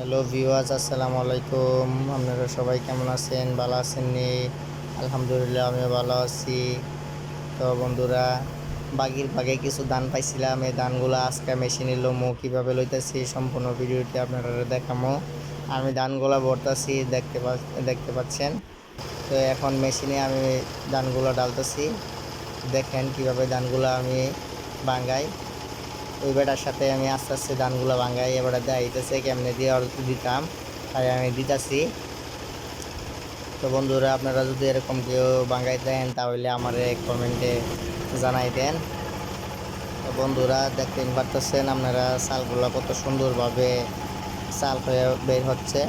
Hello viewers, আসসালামু আলাইকুম। আপনারা সবাই কেমন আছেন? ভালো আছেন নি? আলহামদুলিল্লাহ, আমিও ভালো আছি। তো বন্ধুরা বাগির বাগে কিছু দান পাইছিলাম। এই ধানগুলো আজকে মেশিনে লমো কীভাবে লইতেছি, সম্পূর্ণ ভিডিওটি আপনারা দেখামো। আমি ধানগুলো ভরতাছি, দেখতে পা, দেখতে পাচ্ছেন? তো এখন মেশিনে আমি ধানগুলো ডালতেছি দেখেন কীভাবে ধানগুলো আমি বাঙ্গাই ওই বেটার সাথে আমি আস্তে আস্তে ধানগুলো ভাঙাই, এবারে দেখাইতেছে কেমনে দিয়ে অল্প দিতাম, তাই আমি দিতাছি। তো বন্ধুরা, আপনারা যদি এরকম কেউ ভাঙাই দেন, তাহলে আমার কমেন্টে জানাই দেন। তো বন্ধুরা দেখতে পারতেছেন আপনারা চালগুলো কত সুন্দরভাবে চাল হয়ে বের হচ্ছে।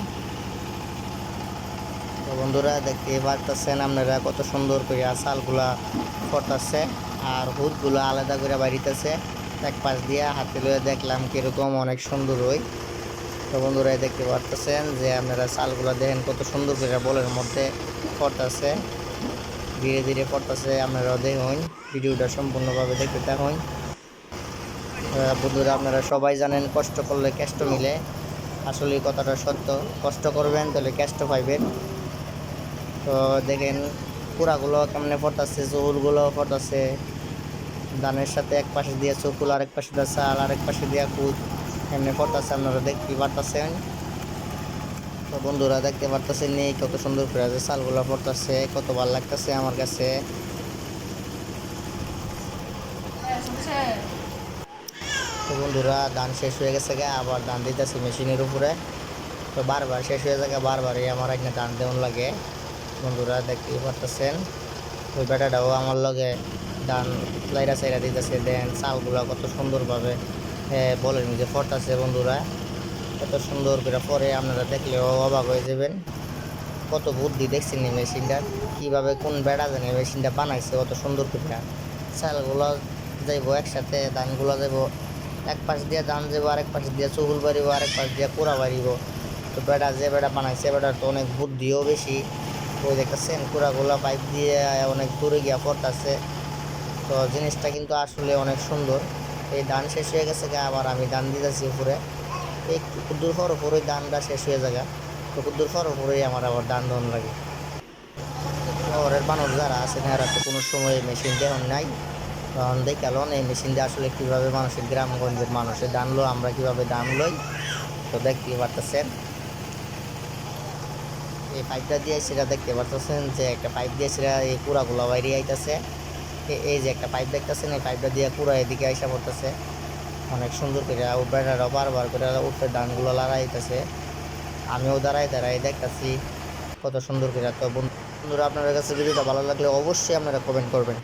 তো বন্ধুরা দেখতে পারতেছেন আপনারা কত সুন্দর করে চালগুলা ফটাচ্ছে, আর হুদগুলো আলাদা করে বাড়িতেছে। এক পাশ দিয়ে হাতে লয়ে দেখলাম কীরকম অনেক সুন্দর ওই। তো বন্ধুরা দেখতে পারতেছেন যে আপনারা চালগুলো দেখেন কত সুন্দর করে বলের মধ্যে পড়তেছে। ধীরে ধীরে পড়তেছে, আপনারাও দেখুন, ভিডিওটা সম্পূর্ণভাবে দেখতে থাকুন। বন্ধুরা, আপনারা সবাই জানেন কষ্ট করলে কেষ্ট মিলে। আসলে কথাটা সত্য। কষ্ট করবেন তাহলে কেষ্ট পাইবেন। তো দেখেন, পুরাগুলো কেমনে পড়তেছে, জহুরগুলো পড়তেছে। ধানের সাথে এক পাশে দিয়ে চকুল, আরেক পাশে দিয়ে চাল, আরেক পাশে দিয়ে কুদ এমনি পড়তেছে আপনারা দেখতে পারতেছেন। তো বন্ধুরা, দেখতে পারতেছেন এই কত সুন্দর করে যে চালগুলো পড়তেছে, কত ভালো লাগতেছে আমার কাছে। তো বন্ধুরা, ধান শেষ হয়ে গেছে গে, আবার ধান দিতেছে মেশিনের উপরে। তো বারবার শেষ হয়ে যায় বারবারই আমার এখানে ধান দেওয়ান লাগে। বন্ধুরা দেখতে পারতেছেন। ওই বেটাটাও আমার লগে ধান লাইরা চাইরা দিতেছে। দেন চালগুলো কত সুন্দরভাবে হ্যাঁ বলেন যে ফটাছে বন্ধুরা। কত সুন্দর করে পরে আপনারা দেখলেও অবাক হয়ে যাবেন। কত বুদ্ধি দেখছেন এই মেশিনটা, কীভাবে কোন বেড়া জানে মেশিনটা বানাইছে, কত সুন্দর করে। চালগুলো যাইব একসাথে, ধানগুলো যাইব, এক পাশ দিয়ে ধান যাব আরেক পাশ দিয়ে চুহুল বাড়িব, আরেক পাশ দিয়ে পুরা বাড়িব। তো বেড়া যে বেড়া বানাইছে বেড়ার তো অনেক বুদ্ধিও বেশি। ওই দেখতেছেন কুড়াগুলা পাইপ দিয়ে অনেক দূরে গিয়া পড়তেছে। তো জিনিসটা কিন্তু আসলে অনেক সুন্দর। এই ধান শেষ হয়ে গেছে আবার আমি ধান দিতেছি উপরে। এই কুদ্দুর ফর উপরে ধানটা শেষ হয়ে যাগা তো কুদ্দুর ফর উপরেই আমার আবার ধান দন লাগে। শহরের মানুষ যারা আছেন এরা তো কোনো সময় মেশিন দেওয়ার নাই। তখন দেখালন এই মেশিন দিয়ে আসলে কীভাবে মানুষের গ্রামগঞ্জের মানুষের ধান লো, আমরা কীভাবে ধান লই? তো দেখতে পারতেছেন। এই পাইপটা দিয়ে সেটা দেখতে পারতেছেন যে একটা পাইপ দিয়ে সেটা এই কুড়াগুলো বাইরে আইতেছে। এই যে একটা পাইপ দেখতেছেন, এই পাইপটা দিয়ে কুড়া এদিকে আইসা পড়তেছে। অনেক সুন্দর করে বেড়ারাও বারবার করে উঠতে ডানগুলো লড়াইতেছে আমিও দাঁড়াই দাঁড়াই দেখতেছি কত সুন্দর করে তো বন্ধুরা, আপনাদের কাছে ভিডিওটা ভালো লাগলে অবশ্যই আপনারা কমেন্ট করবেন।